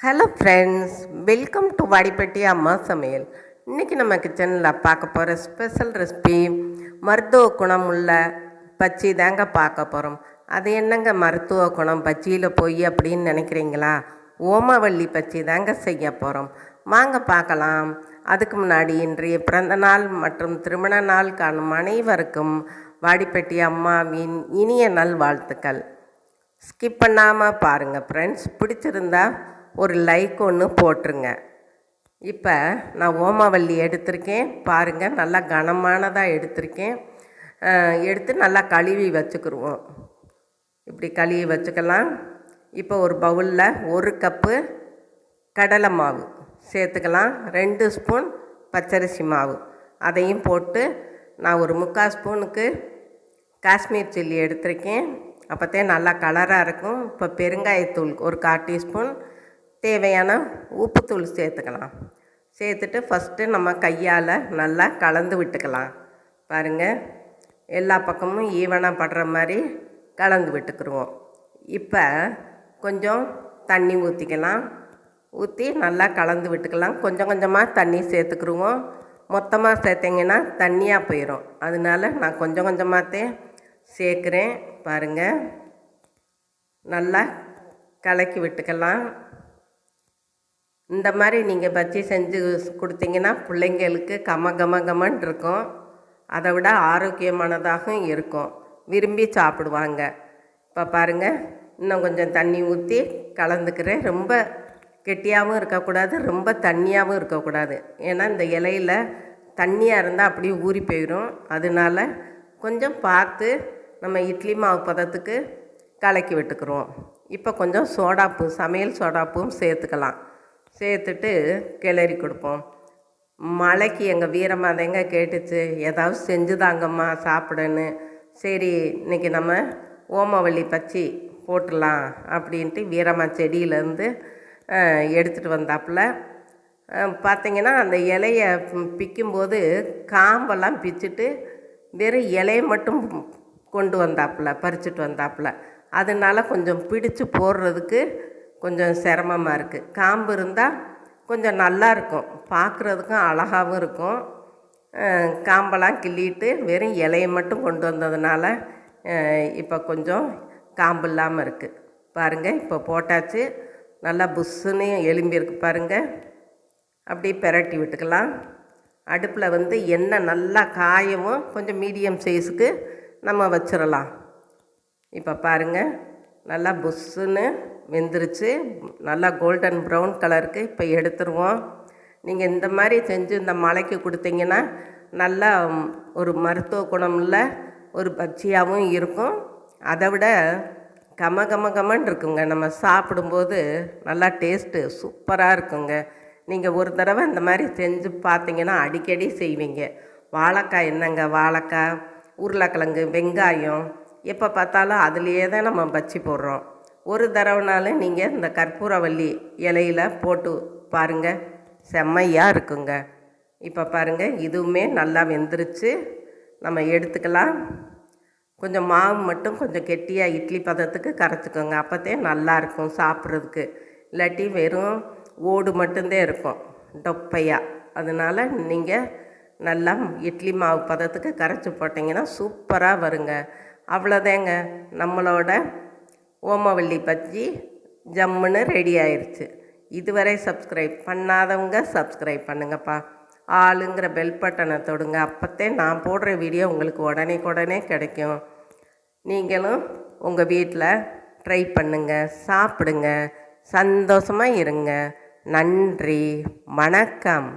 Hello friends welcome to Vadipatti அம்மா சமையல் இன்றைக்கி நம்ம கிச்சனில் பார்க்க போகிற ஸ்பெஷல் ரெசிபி மருத்துவ குணம் உள்ள பச்சி தாங்க பார்க்க போகிறோம் அது என்னங்க மருத்துவ குணம்? பச்சியில் போய் அப்படின்னு நினைக்கிறீங்களா? ஓமவல்லி பச்சி தாங்க செய்ய போகிறோம் வாங்க பார்க்கலாம். அதுக்கு முன்னாடி இன்றைய பிறந்த நாள் மற்றும் திருமண நாள் காணும் அனைவருக்கும் வாடிப்பட்டி அம்மாவின் இனிய நல் வாழ்த்துக்கள் ஸ்கிப் பண்ணாமல் பாருங்கள் ஃப்ரெண்ட்ஸ் பிடிச்சிருந்தா ஒரு லைக் ஒன்று போட்டுருங்க. இப்போ நான் ஓமவல்லி எடுத்திருக்கேன். பாருங்கள் நல்லா கனமானதாக எடுத்திருக்கேன். எடுத்து நல்லா கழுவி வச்சுக்கிருவோம். இப்படி கழுவி வச்சுக்கலாம். இப்போ ஒரு பவுலில் ஒரு கப்பு கடலை மாவு சேர்த்துக்கலாம். ரெண்டு ஸ்பூன் பச்சரிசி மாவு. அதையும் போட்டு நான் ஒரு முக்கால் ஸ்பூனுக்கு காஷ்மீர் சில்லி எடுத்திருக்கேன். அப்போத்தே நல்லா கலராக இருக்கும். இப்போ பெருங்காயத்தூள் ஒரு கால் டீஸ்பூன். தேவையான உப்புத்தூள் சேர்த்துக்கலாம். சேர்த்துட்டு ஃபஸ்ட்டு நம்ம கையால் நல்லா கலந்து விட்டுக்கலாம். பாருங்கள் எல்லா பக்கமும் ஈவனாக படுற மாதிரி கலந்து விட்டுக்குருவோம். இப்போ கொஞ்சம் தண்ணி ஊற்றிக்கலாம் ஊற்றி நல்லா கலந்து விட்டுக்கலாம். கொஞ்சம் கொஞ்சமாக தண்ணி சேர்த்துக்குருவோம். மொத்தமாக சேர்த்திங்கன்னா தண்ணியாக போயிடும் அதனால நான் கொஞ்சம் கொஞ்சமாகத்தே சேர்க்குறேன். பாருங்கள் நல்லா கலக்கி விட்டுக்கலாம். இந்த மாதிரி நீங்கள் பஜ்ஜி செஞ்சு கொடுத்தீங்கன்னா பிள்ளைங்களுக்கு கம கம கமன் இருக்கும். அதை விட ஆரோக்கியமானதாகவும் இருக்கும். விரும்பி சாப்பிடுவாங்க. இப்போ பாருங்கள் இன்னும் கொஞ்சம் தண்ணி ஊற்றி கலந்துக்கிறேன். ரொம்ப கெட்டியாகவும் இருக்கக்கூடாது ரொம்ப தண்ணியாகவும் இருக்கக்கூடாது. ஏன்னா இந்த இலையில் தண்ணியாக இருந்தால் அப்படியே ஊறி போயிடும் அதனால கொஞ்சம் பார்த்து நம்ம இட்லி மாவு பதத்துக்கு கலக்கி விட்டுக்குருவோம் இப்போ கொஞ்சம் சோடாப்பு சமையல் சோடாப்பும் சேர்த்துக்கலாம். சேர்த்துட்டு கிளறி கொடுப்போம். மழைக்கு எங்கள் வீரமாதைங்க கேட்டுச்சு ஏதாவது செஞ்சுதாங்கம்மா சாப்பிடுன்னு. சரி இன்னைக்கு நம்ம ஓமவல்லி பச்சி போட்டுடலாம் அப்படின்ட்டு வீரம்மா செடியிலேருந்து எடுத்துகிட்டு வந்தாப்புல. பார்த்திங்கன்னா பார்த்தீங்கன்னா அந்த இலையை பிக்கும்போது காம்பெல்லாம் பிச்சுட்டு வெறும் இலையை மட்டும் கொண்டு வந்தாப்புல பறிச்சுட்டு வந்தாப்புல. அதனால கொஞ்சம் பிடிச்சு போடுறதுக்கு கொஞ்சம் சிரமமாக இருக்குது காம்பு இருந்தால் கொஞ்சம் நல்லா இருக்கும். பார்க்குறதுக்கும் அழகாகவும் இருக்கும். காம்பெல்லாம் கிள்ளிட்டு வெறும் இலையை மட்டும் கொண்டு வந்ததுனால இப்போ கொஞ்சம் காம்பு இல்லாமல் இருக்குது பாருங்கள் இப்போ போட்டாச்சு. நல்லா புஷ்ஷுன்னு எலும்பியிருக்கு பாருங்கள் அப்படியே பெரட்டி விட்டுக்கலாம். அடுப்பில் வந்து எண்ணெய் நல்லா காயவும் கொஞ்சம் மீடியம் சைஸுக்கு நம்ம வச்சிடலாம் இப்போ பாருங்கள் நல்லா புஷ்ஷுன்னு வெந்துருச்சு. நல்லா கோல்டன் ப்ரௌன் கலருக்கு இப்போ எடுத்துருவோம். நீங்கள் இந்த மாதிரி செஞ்சு இந்த மலைக்கு கொடுத்தீங்கன்னா நல்லா ஒரு மருத்துவ குணமுள்ள ஒரு பஜ்ஜியாகவும் இருக்கும். அதை விட கம கம கமன்னு இருக்குங்க. நம்ம சாப்பிடும்போது நல்லா டேஸ்ட்டு சூப்பராக இருக்குங்க. நீங்கள் ஒரு தடவை இந்த மாதிரி செஞ்சு பார்த்தீங்கன்னா அடிக்கடி செய்வீங்க. வாழைக்காய் என்னங்க? வாழைக்காய் உருளைக்கிழங்கு வெங்காயம் எப்போ பார்த்தாலும் அதுலேயே தான் நம்ம பச்சி போடுறோம். ஒரு தடவைனாலும் நீங்கள் இந்த கற்பூரவல்லி இலையில போட்டு பாருங்கள் செம்மையாக இருக்குங்க. இப்போ பாருங்கள் இதுவுமே நல்லா வெந்துருச்சு. நம்ம எடுத்துக்கலாம். கொஞ்சம் மாவு மட்டும் கொஞ்சம் கெட்டியாக இட்லி பதத்துக்கு கரைச்சிக்கோங்க. அப்போத்தே நல்லாயிருக்கும் சாப்பிட்றதுக்கு. இல்லாட்டி வெறும் ஓடு மட்டும்தான் இருக்கும். டொப்பையாக அதனால் நீங்கள் நல்லா இட்லி மாவு பதத்துக்கு கரைச்சி போட்டிங்கன்னா சூப்பராக வருங்க. அவ்வளோதாங்க நம்மளோட ஓமவல்லி பஜ்ஜி ஜம்முன்னு ரெடி ஆயிடுச்சு இதுவரை சப்ஸ்கிரைப் பண்ணாதவங்க சப்ஸ்கிரைப் பண்ணுங்கப்பா. ஆளுங்கிற பெல் பட்டனை தொடுங்க. அப்போத்தே நான் போடுற வீடியோ உங்களுக்கு உடனே உடனே கிடைக்கும். நீங்களும் உங்கள் வீட்டில் ட்ரை பண்ணுங்க. சாப்பிடுங்க. சந்தோஷமாக இருங்க. நன்றி. வணக்கம்.